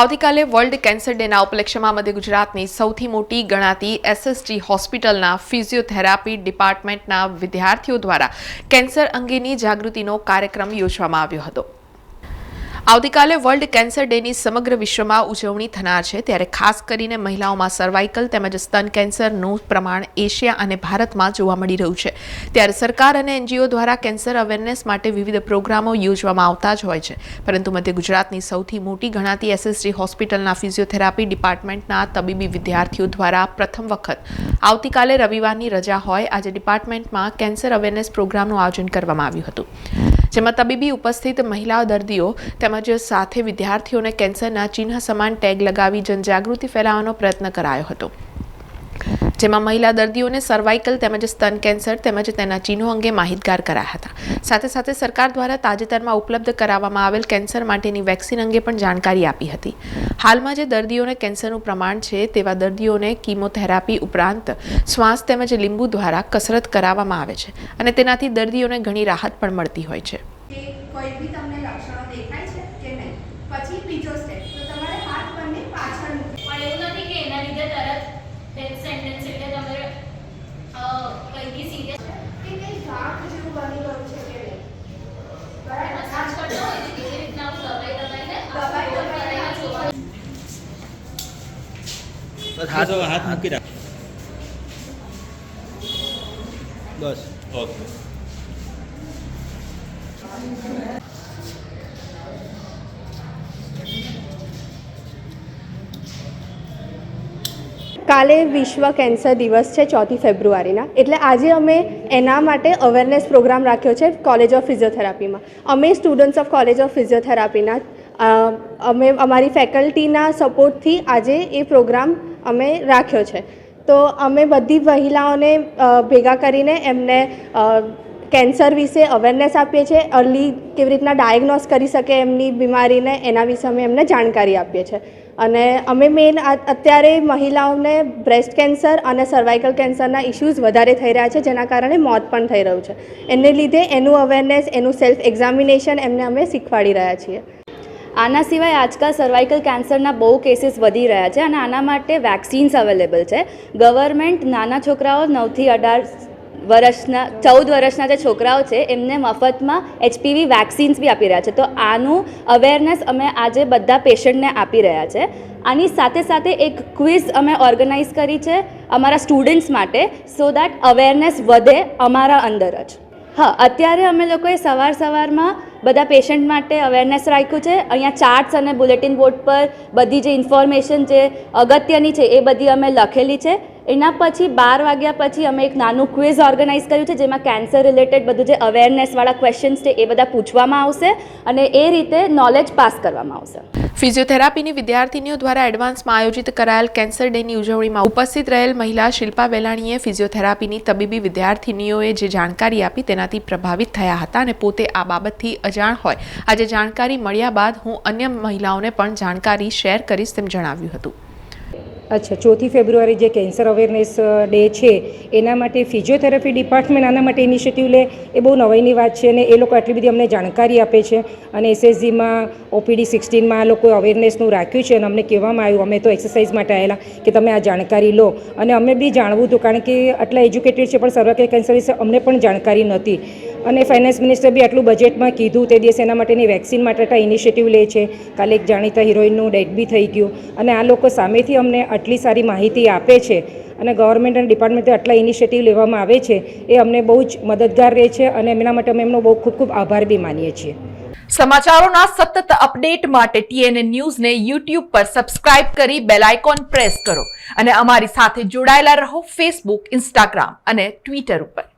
આવતીકાલે world cancer ડેના ઉપલક્ષ્યમાં મધ્ય ગુજરાતની સૌથી મોટી ગણાતી એસએસજી હોસ્પિટલના ફિઝિયોથેરાપી ડિપાર્ટમેન્ટના વિદ્યાર્થીઓ દ્વારા કેન્સર અંગેની જાગૃતિનો કાર્યક્રમ યોજવામાં આવ્યો હતો. આવતીકાલે વર્લ્ડ કેન્સર ડેની સમગ્ર વિશ્વમાં ઉજવણી થનાર છે. ત્યારે ખાસ કરીને મહિલાઓમાં સર્વાઇકલ તેમજ સ્તન કેન્સરનું પ્રમાણ એશિયા અને ભારતમાં જોવા મળી રહ્યું છે. ત્યારે સરકાર અને એનજીઓ દ્વારા કેન્સર અવેરનેસ માટે વિવિધ પ્રોગ્રામો યોજવામાં આવતા જ હોય છે. પરંતુ મધ્ય ગુજરાતની સૌથી મોટી ગણાતી એસએસજી હોસ્પિટલના ફિઝિયોથેરાપી ડિપાર્ટમેન્ટના તબીબી વિદ્યાર્થીઓ દ્વારા પ્રથમ વખત આવતીકાલે રવિવારની રજા હોય. આજે ડિપાર્ટમેન્ટમાં કેન્સર અવેરનેસ પ્રોગ્રામનું આયોજન કરવામાં આવ્યું હતું. જેમાં તબીબી ઉપસ્થિત મહિલા દર્દીઓ તેમજ સાથે વિદ્યાર્થીઓને કેન્સરના ચિહ્ન સમાન ટેગ લગાવી જનજાગૃતિ ફેલાવવાનો પ્રયત્ન કરાયો હતો. જેમાં મહિલા દર્દીઓને સર્વાઇકલ તેમજ સ્તન કેન્સર તેમજ તેના ચિહ્નો અંગે માહિતગાર કરાયા હતા. સાથે સાથે સરકાર દ્વારા તાજેતરમાં ઉપલબ્ધ કરાવવામાં આવેલ કેન્સર માટેની વેક્સિન અંગે પણ જાણકારી આપી હતી. હાલમાં જે દર્દીઓને કેન્સરનું પ્રમાણ છે તેવા દર્દીઓને કીમોથેરાપી ઉપરાંત શ્વાસ તેમજ લીંબુ દ્વારા કસરત કરાવવામાં આવે છે અને તેનાથી દર્દીઓને ઘણી રાહત પણ મળતી હોય છે. કોઈ બી તમને લક્ષણો દેખાય છે કે નહીં પછી બીજો સ્ટેપ તો તમારે હાથ બંને પાછળ મૂકવા. પણ એવું નથી કે એના લીધે તરત ડેથ સેન્ટેન્સ એટલે તમે કંઈ બી સિરિયસ કે કંઈ ગાંઠ જેવું બની ગયું છે કે નહીં? બરાબર? મસાજ કરતો હોય ને એવી રીતના દબાઈ દબાઈને દબાઈ દબાઈને બસ હાથ હાથ મૂકી રાખ બસ. ઓકે. કાલે વિશ્વ કેન્સર દિવસ છે ચોથી ફેબ્રુઆરીના. એટલે આજે અમે એના માટે અવેરનેસ પ્રોગ્રામ રાખ્યો છે કોલેજ ઓફ ફિઝિયોથેરાપીમાં અમે સ્ટુડન્ટ્સ ઓફ કોલેજ ઓફ ફિઝિયોથેરાપીના અમે અમારી ફેકલ્ટીના સપોર્ટથી આજે એ પ્રોગ્રામ અમે રાખ્યો છે. તો અમે બધી મહિલાઓને ભેગા કરીને એમને કેન્સર વિશે અવેરનેસ આપીએ છીએ અર્લી કેવી રીતના ડાયગ્નોસ કરી શકે એમની બીમારીને એના વિશે અમે એમને જાણકારી આપીએ છીએ. અને અમે મેઇન અત્યારે મહિલાઓને બ્રેસ્ટ કેન્સર અને સર્વાઇકલ કેન્સરના ઇશ્યુઝ વધારે થઈ રહ્યા છે, જેના કારણે મોત પણ થઈ રહ્યું છે. એને લીધે એનું અવેરનેસ એનું સેલ્ફ એક્ઝામિનેશન એમને અમે શીખવાડી રહ્યા છીએ. આના સિવાય આજકાલ સર્વાઇકલ કેન્સરના બહુ કેસીસ વધી રહ્યા છે અને આના માટે વેક્સિન્સ અવેલેબલ છે. ગવર્મેન્ટ નાના છોકરાઓ નવથી અઢાર વર્ષના, ચૌદ વર્ષના જે છોકરાઓ છે, એમને મફતમાં એચપીવી વેક્સિન્સ બી આપી રહ્યા છે. તો આનું અવેરનેસ અમે આજે બધા પેશન્ટને આપી રહ્યા છે. આની સાથે સાથે એક ક્વિઝ અમે ઓર્ગેનાઇઝ કરી છે અમારા સ્ટુડન્ટ્સ માટે સો દેટ અવેરનેસ વધે અમારા અંદર જ. હા, અત્યારે અમે લોકોએ સવાર સવારમાં બધા પેશન્ટ માટે અવેરનેસ રાખ્યું છે. અહીંયા ચાર્ટ્સ અને બુલેટિન બોર્ડ પર બધી જે ઇન્ફોર્મેશન જે અગત્યની છે, એ બધી અમે લખેલી છે. એના પછી બાર વાગ્યા પછી અમે એક નાનું ક્વિઝ ઓર્ગેનાઇઝ કર્યું છે, જેમાં કેન્સર રિલેટેડ બધું જે અવેરનેસવાળા ક્વેશ્ચન્સ છે એ બધા પૂછવામાં આવશે અને એ રીતે નોલેજ પાસ કરવામાં આવશે. ફિઝિયોથેરાપીની વિદ્યાર્થીનીઓ દ્વારા એડવાન્સમાં આયોજિત કરાયેલ કેન્સર ડેની ઉજવણીમાં ઉપસ્થિત રહેલ મહિલા શિલ્પા વેલાણીએ ફિઝિયોથેરાપીની તબીબી વિદ્યાર્થીનીઓએ જે જાણકારી આપી તેનાથી પ્રભાવિત થયા હતા અને પોતે આ બાબતથી અજાણ હોય. આજે જાણકારી મળ્યા બાદ હું અન્ય મહિલાઓને પણ જાણકારી શેર કરીશ તેમ જણાવ્યું હતું. અચ્છા, ચોથી ફેબ્રુઆરી જે કેન્સર અવેરનેસ ડે છે, એના માટે ફિઝિયોથેરાપી ડિપાર્ટમેન્ટ આના માટે ઇનિશિયેટિવ લે. એ બહુ નવાઈની વાત છે અને એ લોકો આટલી બધી અમને જાણકારી આપે છે. અને એસએસજીમાં ઓપીડી સિક્સટીનમાં આ લોકોએ અવેરનેસનું રાખ્યું છે અને અમને કહેવામાં આવ્યું, અમે તો એક્સરસાઇઝ માટે આવેલા કે તમે આ જાણકારી લો. અને અમે બી જાણવું હતું, કારણ કે આટલા એજ્યુકેટેડ છે, પણ સર્વાઇકલ કેન્સર વિશે અમને પણ જાણકારી નહોતી. અને ફાઇનાન્સ મિનિસ્ટર બી આટલું બજેટમાં કીધું, તે દિવસે એના માટેની વેક્સિન માટે ઇનિશિયેટિવ લે છે. કાલે એક જાણીતા હિરોઈનનું ડેટ બી થઈ ગયું. અને આ લોકો સામેથી અમને આટલી સારી માહિતી આપે છે અને ગવર્મેન્ટ અને ડિપાર્ટમેન્ટથી આટલા ઇનિશિયેટિવ લેવામાં આવે છે, એ અમને બહુ જ મદદગાર રહે છે અને એમના માટે અમે એમનો બહુ ખૂબ ખૂબ આભાર બી માનીએ છીએ. સમાચારોના સતત અપડેટ માટે ટીએનએ ન્યૂઝને યુટ્યુબ પર સબસ્ક્રાઇબ કરી બેલ આઇકોન પ્રેસ કરો અને અમારી સાથે જોડાયેલા રહો ફેસબુક ઇન્સ્ટાગ્રામ અને ટ્વિટર ઉપર.